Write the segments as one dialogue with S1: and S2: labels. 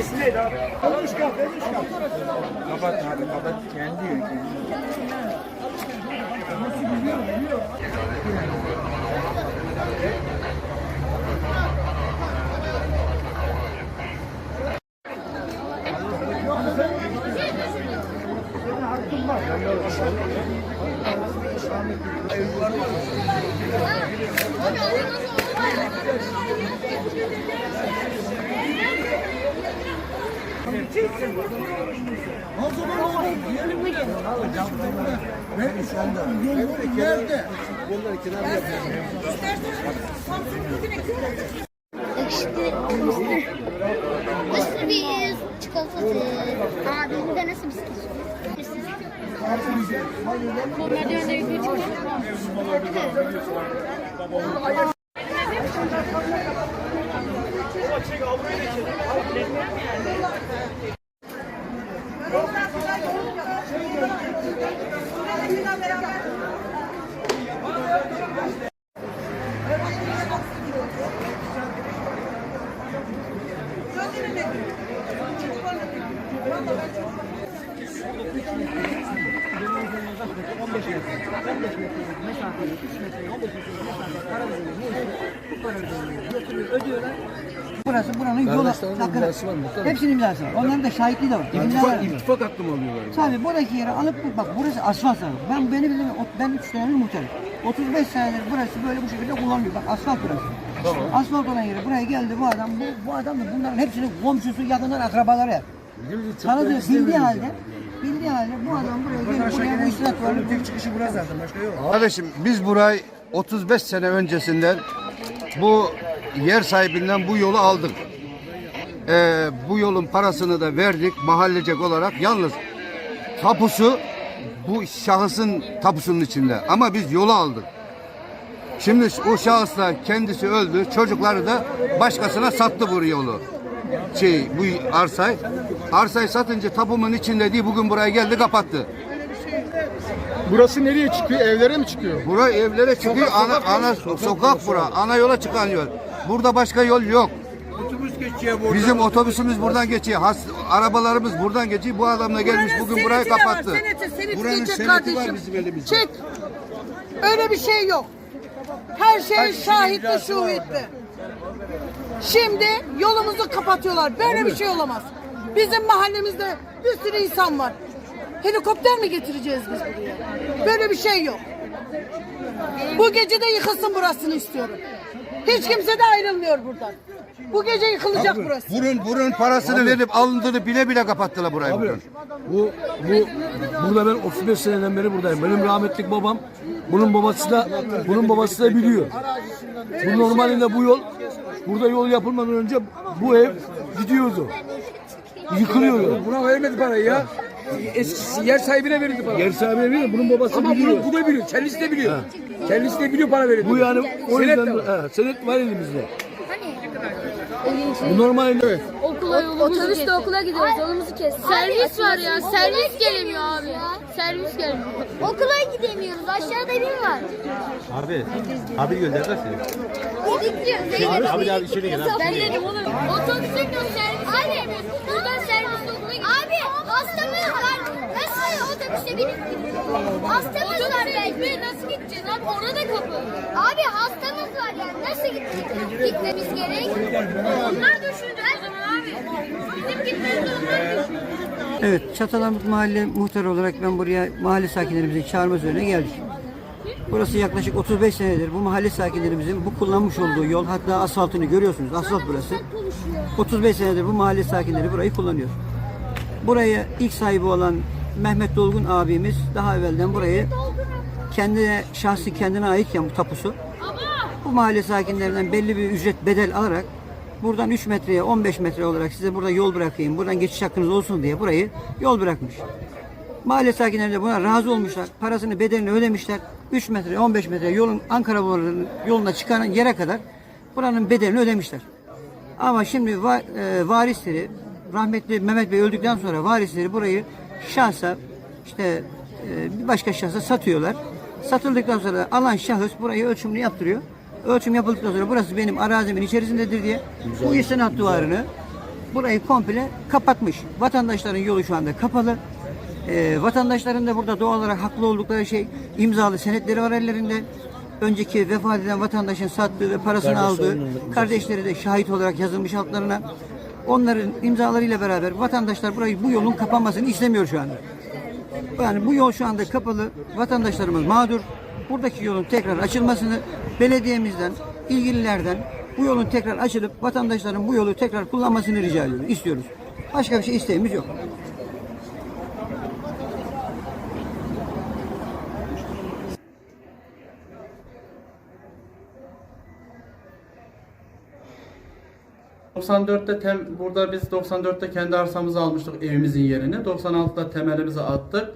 S1: İsmi neydi abi? Konuşkan, konuşkan.
S2: Kapat abi kapat. Kendi yiyor kendi.
S3: Ekşi, mısır. Mısır bir çikolatası. Abi bir de nasıl bisküvi? Normalde önde yukarı çıkıyor.
S4: Burası buranın yolu. Bakın,
S5: imzası var.
S4: Hepsinin imzası var. Onların da şahitliği de var. İmzalar
S5: İttifak,
S4: var.
S5: ittifak hakkı mı alıyorlar?
S4: Tabii buradaki yeri alıp bak burası asfalt abi. Ben beni bildim ben 3 senedir muhtarım. 35 senedir burası böyle bu şekilde kullanılıyor. Bak asfalt burası. Asfalt olan yeri buraya geldi bu adam. Bu, bu adam da bunların hepsinin komşusu, yakınlar, akrabaları. Tanıdığı, bildiği halde bildiği halde bu adam buraya gelip buraya bu istinat var.
S1: Tek çıkışı burası zaten, başka yok.
S6: Kardeşim biz burayı 35 sene öncesinden bu yer sahibinden bu yolu aldık. Ee, bu yolun parasını da verdik mahallecek olarak. Yalnız tapusu bu şahısın tapusunun içinde. Ama biz yolu aldık. Şimdi o şahıs da kendisi öldü. Çocukları da başkasına sattı bu yolu. Şey bu arsayı. Arsayı satınca tapumun içinde değil bugün buraya geldi kapattı.
S5: Burası nereye çıkıyor? Evlere mi çıkıyor?
S6: Bura evlere çıkıyor. Ana, ana sokak bura. Ana yola çıkan yol. Burada başka yol yok.
S2: Otobüs geçiyor burada.
S6: Bizim otobüsümüz buradan geçiyor. Has, arabalarımız buradan geçiyor. Bu adam da gelmiş bugün burayı kapattı.
S7: Seneti, seneti
S6: Buranın seneti var
S7: kardeşim.
S6: bizim elimizde.
S7: Çek. Öyle bir şey yok. Her şey şahitli şuhitli. Şimdi yolumuzu kapatıyorlar. Böyle bir şey olamaz. Bizim mahallemizde bir sürü insan var. Helikopter mi getireceğiz biz buraya? Böyle bir şey yok. Bu gece de yıkılsın burasını istiyorum. Hiç kimse de ayrılmıyor buradan. Bu gece yıkılacak burası.
S6: Bunun bunun parasını verip alındırıp bile bile kapattılar burayı.
S5: Abi
S6: bugün.
S5: bu bu burada ben 35 seneden beri buradayım. Benim rahmetlik babam bunun babası da bunun babası da biliyor. Bu normalinde bu yol burada yol yapılmadan önce bu ev gidiyordu. Yıkılıyordu.
S8: Buna vermedi parayı ya. Eskisi yer sahibine verildi para.
S5: Yer sahibine biliyor. Bunun babası
S8: Ama
S5: biliyor.
S8: bunu, bu da biliyor. Kendisi de biliyor. Kendisi de biliyor para verildi.
S5: Bu yani o
S8: Senet
S5: yüzden
S8: de var.
S5: he, senet var elimizde.
S3: Hani
S5: Bu normalinde
S9: Okula yolumuzu Otobüsle okula gidiyoruz yolumuzu kes. Servis var ya servis gelemiyor abi. Servis gelmiyor.
S3: okula gidemiyoruz. Aşağıda bir var.
S10: Abi, abi gönderdiler seni.
S3: Gidiyoruz.
S10: Abi abi içeri gel.
S9: Ben dedim oğlum otobüsün yok servis gelemiyor. Buradan servisle okula gidiyoruz.
S3: Abi hastamız var. Nasıl otobüse binip Hastamız var belki.
S9: nasıl gideceğiz abi orada da kapı.
S3: Abi hastamız var yani. Nasıl gitmek, gitmemiz gerek?
S9: Onlar düşündü o zaman abi. Bizim gitmemiz onlar düşündü.
S4: Evet, Çatalamut Mahalle muhtarı olarak ben buraya mahalle sakinlerimizin çağırması üzerine geldik. Burası yaklaşık 35 senedir bu mahalle sakinlerimizin bu kullanmış olduğu yol hatta asfaltını görüyorsunuz. Asfalt burası. 35 senedir bu mahalle sakinleri burayı kullanıyor. Buraya ilk sahibi olan Mehmet Dolgun abimiz daha evvelden burayı kendine şahsi kendine aitken bu tapusu bu mahalle sakinlerinden belli bir ücret bedel alarak buradan 3 metreye 15 metre olarak size burada yol bırakayım buradan geçiş hakkınız olsun diye burayı yol bırakmış. Mahalle sakinleri de buna razı olmuşlar. Parasını bedelini ödemişler. 3 metre 15 metre yolun Ankara yoluna çıkan yere kadar buranın bedelini ödemişler. Ama şimdi va, e, varisleri rahmetli Mehmet Bey öldükten sonra varisleri burayı şahsa işte e, bir başka şahsa satıyorlar. Satıldıktan sonra alan şahıs burayı ölçümünü yaptırıyor. Ölçüm yapıldıktan sonra burası benim arazimin içerisindedir diye bu istinat duvarını burayı komple kapatmış. Vatandaşların yolu şu anda kapalı. Ee, vatandaşların da burada doğal olarak haklı oldukları şey imzalı senetleri var ellerinde. Önceki vefat eden vatandaşın sattığı ve parasını aldığı kardeşleri de şahit olarak yazılmış altlarına. Onların imzalarıyla beraber vatandaşlar burayı bu yolun kapanmasını istemiyor şu anda. Yani bu yol şu anda kapalı. Vatandaşlarımız mağdur. Buradaki yolun tekrar açılmasını belediyemizden, ilgililerden bu yolun tekrar açılıp vatandaşların bu yolu tekrar kullanmasını rica ediyoruz, istiyoruz. Başka bir şey isteğimiz yok.
S11: ...94'te tem, burada biz 94'te kendi arsamızı almıştık evimizin yerini. 96'da temelimizi attık.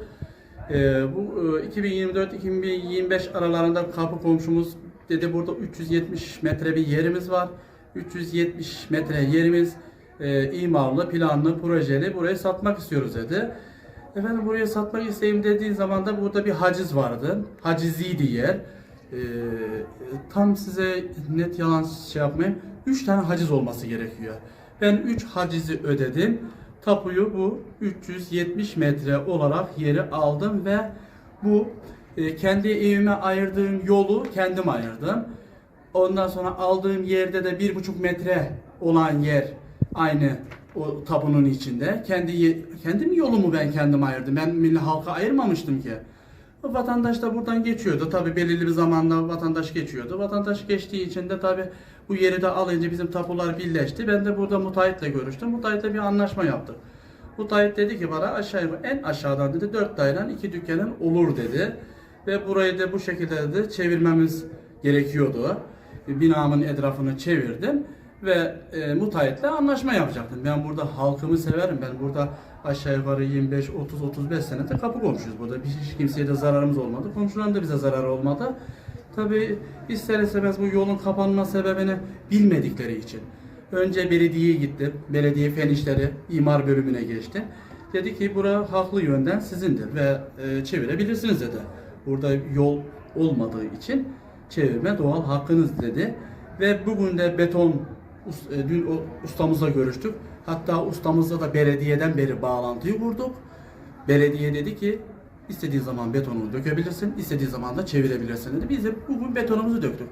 S11: Ee, bu e, 2024-2025 aralarında kapı komşumuz dedi burada 370 metre bir yerimiz var. 370 metre yerimiz e, imarlı, planlı, projeli burayı satmak istiyoruz dedi. Efendim buraya satmak isteyeyim dediği zaman da burada bir haciz vardı. Haciziydi yer. Ee, tam size net yalan şey yapmayayım. 3 tane haciz olması gerekiyor. Ben 3 hacizi ödedim. Tapuyu bu 370 metre olarak yeri aldım ve bu e, kendi evime ayırdığım yolu kendim ayırdım. Ondan sonra aldığım yerde de bir buçuk metre olan yer aynı o tapunun içinde. Kendi kendim yolumu ben kendim ayırdım. Ben milli halka ayırmamıştım ki. Vatandaş da buradan geçiyordu. Tabi belirli bir zamanda vatandaş geçiyordu. Vatandaş geçtiği için de tabi bu yeri de alınca bizim tapular birleşti. Ben de burada müteahhitle görüştüm. Müteahhitle bir anlaşma yaptık. Müteahhit dedi ki bana aşağı en aşağıdan dedi dört dairen iki dükkanın olur dedi. Ve burayı da bu şekilde dedi çevirmemiz gerekiyordu. Binamın etrafını çevirdim ve e, müteahhitle anlaşma yapacaktım. Ben burada halkımı severim. Ben burada aşağı yukarı 25 30 35 senedir kapı komşuyuz burada. Bir hiç kimseye de zararımız olmadı. Komşuların da bize zararı olmadı. Tabi ister istemez bu yolun kapanma sebebini bilmedikleri için. Önce belediyeye gitti. Belediye fen işleri imar bölümüne geçti. Dedi ki bura haklı yönden sizindir ve e, çevirebilirsiniz dedi. Burada yol olmadığı için çevirme doğal hakkınız dedi. Ve bugün de beton e, dün ustamızla görüştük. Hatta ustamızla da belediyeden beri bağlantıyı kurduk. Belediye dedi ki istediği zaman betonunu dökebilirsin, istediği zaman da çevirebilirsin dedi. Biz de bugün betonumuzu döktük.